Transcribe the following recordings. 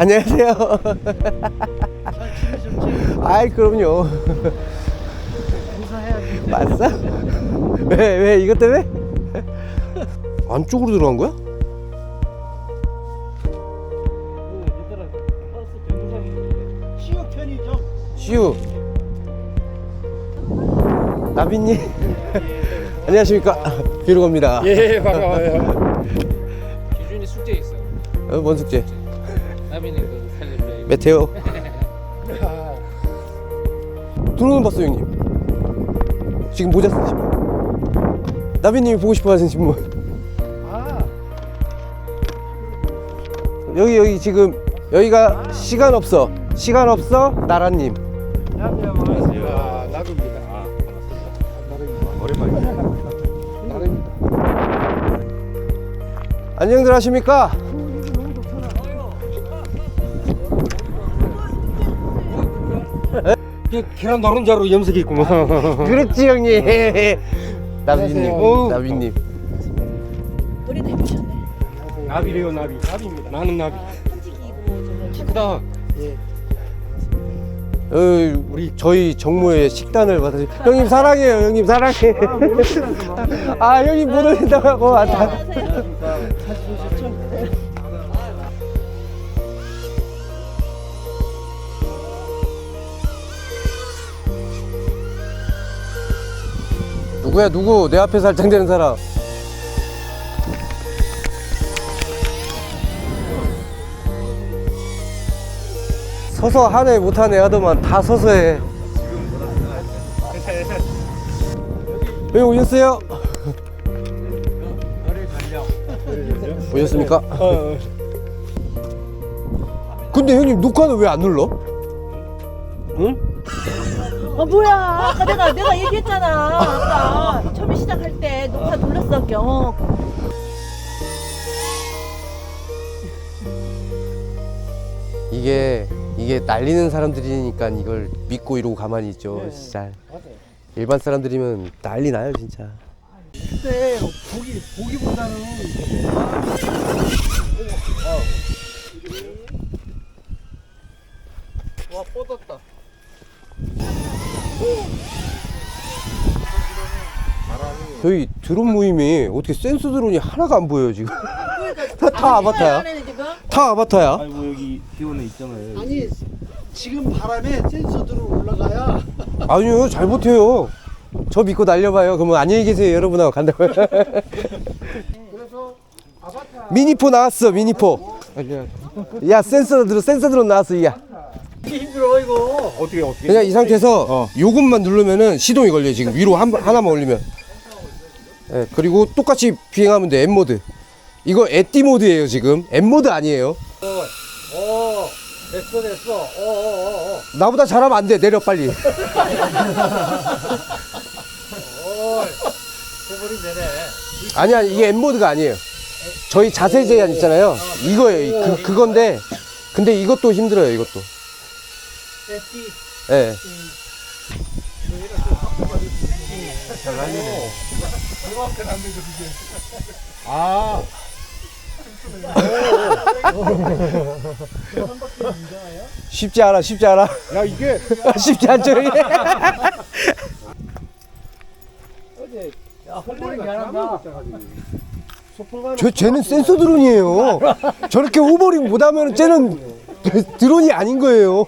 안녕하세요. 아이 그럼요. 공사해야지. 맞어? 왜, 왜, 이것 때문에? 안쪽으로 들어간 거야? 시역 편의점. 시우. 나비님. 안녕하십니까. 비로겁니다. 예 반가워요. 기준이 숙제 있어. 어, 뭔 숙제? 나비는 그 살림에 메테오. 들어오는 봤어, 형님. 지금 모자 쓰신 분. 나비님이 보고 싶어 하신 신문. 아, 여기, 여기 지금, 여기가 시간 없어. 시간 없어. 나라님. 안녕하세요. 나비입니다. 아, 안녕들 하십니까? 계란 노른자로 염색이 있구만. 그렇지, 형님. 나비님. 나비님. 머리도 해보셨네. 나비래요 나비. 나비입니다. 나는 나비. 입고 저는 크다. 어, 우리 저희 정모의 식단을 받아주 형님 사랑해요 형님 사랑해 아 형님 못 올린다고 하고 아, 다- 누구 야 누구 내 앞에서 할장되는 사람 서서 하네 못하네 하더만 다 서서 해 여기 오셨어요? 오셨습니까? 근데 형님 녹화는 왜 안 눌러? 응? 어 뭐야? 아까 내가 내가 얘기했잖아. 아까 처음에 시작할 때 녹화 눌렀어 경. 이게 이게 날리는 사람들이니까 이걸 믿고 이러고 가만히 있죠 진짜 일반 사람들이면 난리 나요 진짜 근데 보기 보기보다는 와 뻗었다. 저희 드론 모임이 어떻게 센서 드론이 하나가 안 보여요 지금? 다, 다 아바타야? 다 아바타야? 아이고 여기 비오는 있잖아요. 아니 지금 바람에 센서들로 올라가야. 아니요 잘 못해요. 저 믿고 날려봐요. 그러면 안녕히 계세요 여러분하고 간다고요. 그래서 아바타 미니포 나왔어 미니포. 야 센서 드론 센서 드론 나왔어 야 힘들어 이거. 어떻게 어떻게? 그냥 이 상태에서 요것만 누르면은 시동이 걸려요 지금. 위로 한, 하나만 올리면. 예, 그리고 똑같이 비행하면 돼 M모드. 이거 에띠 모드예요 지금. M모드 아니에요. 어 됐어 됐어. 어어 어 어. 나보다 잘하면 안 돼 내려 빨리. 되네. 아니야 이게 M모드가 아니에요. 저희 자세 제한 있잖아요. 이거예요 그, 그건데 근데 이것도 힘들어요 이것도 에티 예. 아 쉽지 않아 쉽지 않아. 야 이게 쉽지 않죠 이게. 잘한다. 저, 쟤는 센서 드론이에요. 저렇게 오버링 못하면 쟤는 드론이 아닌 거예요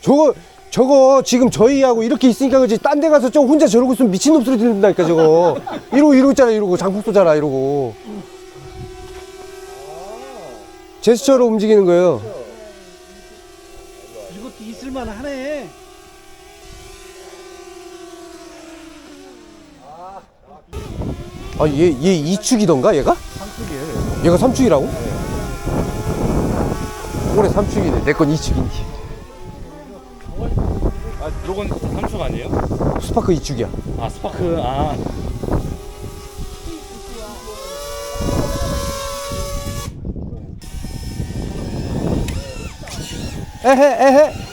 저거 저거 지금 저희하고 이렇게 있으니까 그지? 딴 데 가서 저 혼자 저러고 있으면 미친놈 소리 들린다니까 저거. 이러고 이러고 있잖아 이러고. 장풍 쏘잖아 이러고. 제스처로 움직이는 거예요. 이것도 있을만 하네. 아얘얘 이축이던가 얘가? 3축이에요 얘가. 3축이라고? 올해 3축이네. 내건 2축인데 아 요건 삼촌 아니에요? 스파크 2축이야 아 스파크 아. 에헤 에헤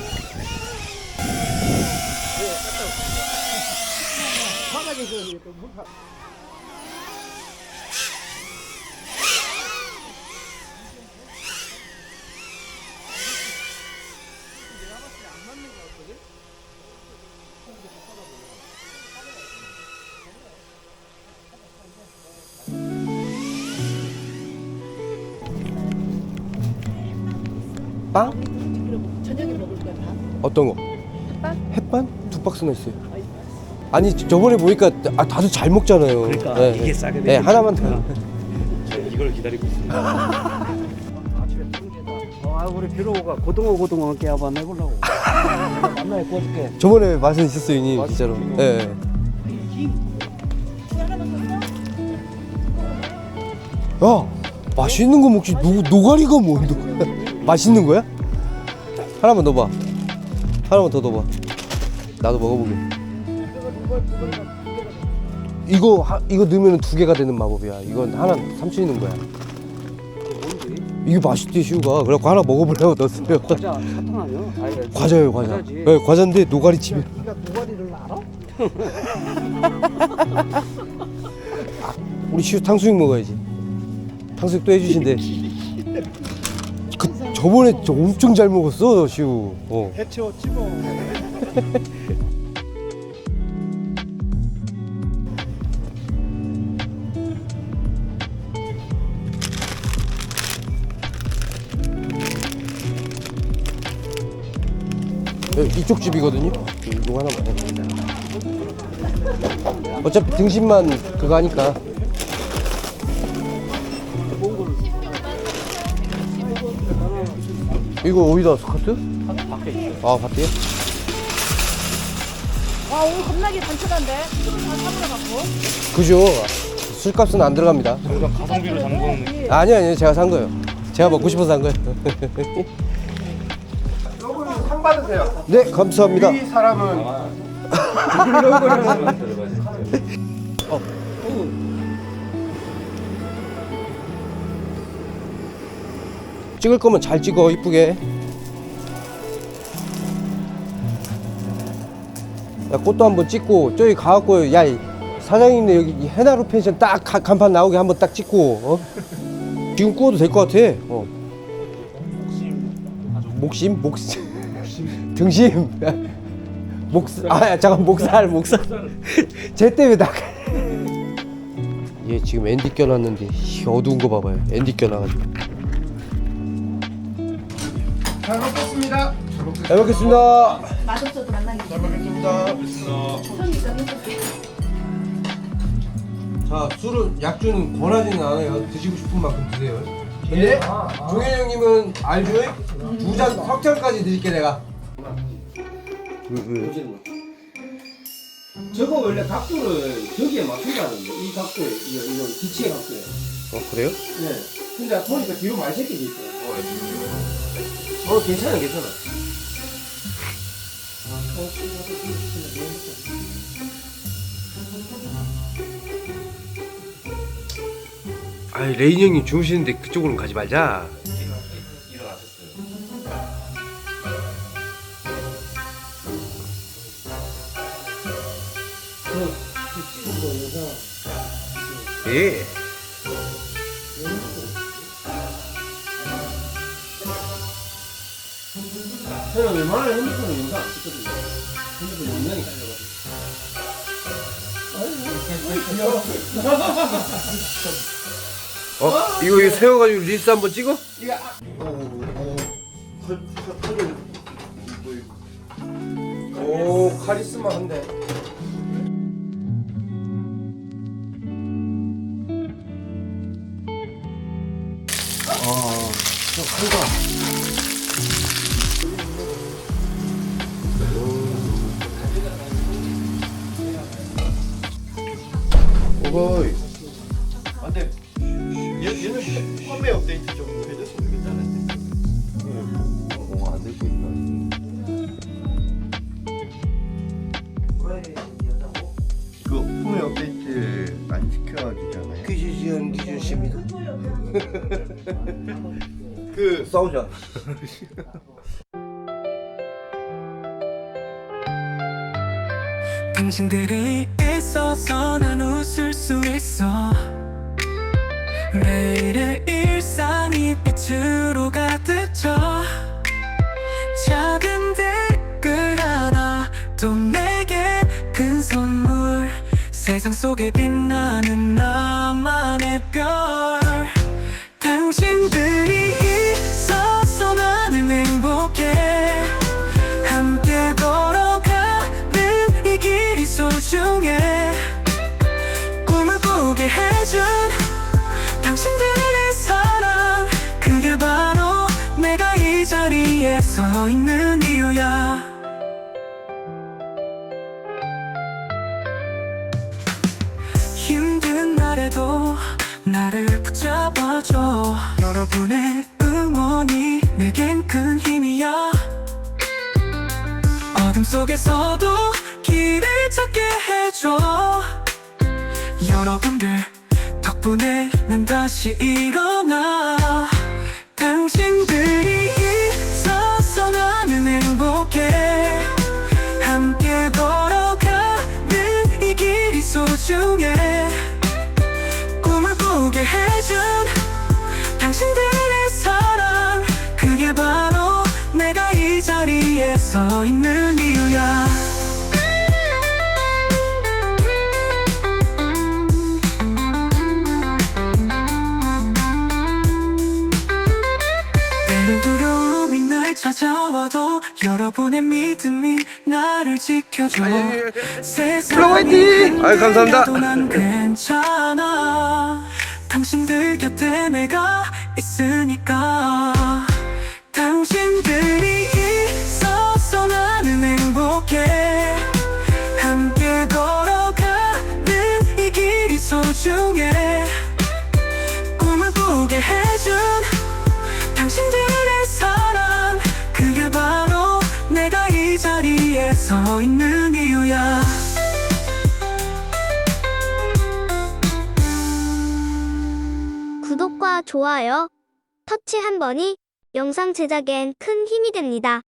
빵? 그리고 저녁에 먹을 거야 다. 어떤 거? 햇반? 햇반? 두 박스나 있어요. 아니 저- 저번에 보니까 아, 다들 잘 먹잖아요. 그러니까 네. 이게 싸게 네, 되겠지. 하나만 더. 아. 이걸 기다리고 있습니다. 아, 어, 아 우리 비로가 고등어 고등어 깨워봐 내보려고. 만나에 구워줄게. 저번에 맛은 있었어요, 맛은 진짜로. 예. 야, 맛있는 거 먹지. 노, 노가리가 뭐? 노, 맛있는 거야? 하나만 넣어봐. 하나만 더 넣어봐. 나도 먹어보게. 이거 하, 이거 넣으면 두 개가 되는 마법이야. 이건 하나 넣은 거야. 이게 맛있대 시우가. 그래갖고 하나 먹어보려고 넣었어요. 과자 사탕 아니야? 아니, 과자예요, 과자. 과자지. 네, 과자인데 노가리 칩이. 네가 노가리를 알아? 우리 시우 탕수육 먹어야지. 탕수육 또 해주신대. 그 저번에 저 엄청 잘 먹었어 시우. 어. 해치웠지 이쪽 집이거든요. 이거 하나만. 해. 어차피 등심만 그거 하니까. 이거 어디다 스커트? 밖에 있어. 아 밖에? 와 오늘 겁나게 단촐한데. 술을 다 사물어 갖고. 그죠. 술값은 안 들어갑니다. 저희가 가성비로 느낌. 아니 아니 제가 산 거예요. 제가 먹고 싶어서 산 거예요. 상 받으세요. 네 감사합니다. 이 사람은 찍을 거면 잘 찍어 이쁘게. 야 꽃도 한번 찍고 저기 가갖고 야 이 사장님네 여기 이 해나루 펜션 딱 가- 간판 나오게 한번 딱 찍고 어? 지금 구워도 될 것 같아. 어. 목심 목심 등심 목살 아 잠깐 목살 목살 쟤 때문에 나얘 지금 앤디 껴놨는데 이 어두운 거 봐봐요 앤디 껴놔가지고 잘 먹겠습니다. 잘 먹겠습니다 맛없어도 만나기. 잘 먹겠습니다. 자 술은 약주는 권하지는 않아요 드시고 싶은 만큼 드세요 예. 종현 형님은 알죠? 두잔 석잔까지 드릴게 내가 저거 원래 각도를 저기에 맞춘다는데 이 각도 이거 이거 기치의 각도에. 어 그래요? 네. 근데 보니까 뒤로 많이 새겨져 있어요. 어 괜찮아 괜찮아 아니 레인 형님 주무시는데 그쪽으로는 가지 말자 예. 저는 웬만하면 핸드폰은 영상 안 찍거든요 핸드폰 용량이 깔려가지고 어? 이거 이거 세워가지고 릴스 한번 찍어? 오 카리스마 한데 오거이. 아, 근데 얘, 얘는 펌웨 업데이트 좀 해줬으면 좋겠다는데. 어, 안 되고 있나? 퀴즈지연 기준 씨입니다. 그 싸우자. 당신들이 있어서 난 웃을 수 있어. 매일의 일상이 빛으로 가득 차 작은 댓글 하나 또 내게 큰 선물 세상 속에 빛나는 나만의 별. 당신들이 있어서 나는 행복해. 함께 걸어가는 이 길이 소중해. 꿈을 꾸게 해준 당신들의 사랑. 그게 바로 내가 이 자리에 서 있는 이유야. 나를 붙잡아줘. 여러분의 응원이 내겐 큰 힘이야. 어둠 속에서도 길을 찾게 해줘. 여러분들 덕분에 난 다시 일어나 여러분의 믿음이 나를 지켜줘. 세상이 아유, 감사합니다. 흔들려도 난 괜찮아. 당신들 곁에 내가 있으니까. 당신들이 있어서 나는 행복해. 함께 걸어가는 이 길이 소중해. 꿈을 꾸게 해준 당신들 서 있는 이유야 구독과 좋아요, 터치 한 번이 영상 제작엔 큰 힘이 됩니다.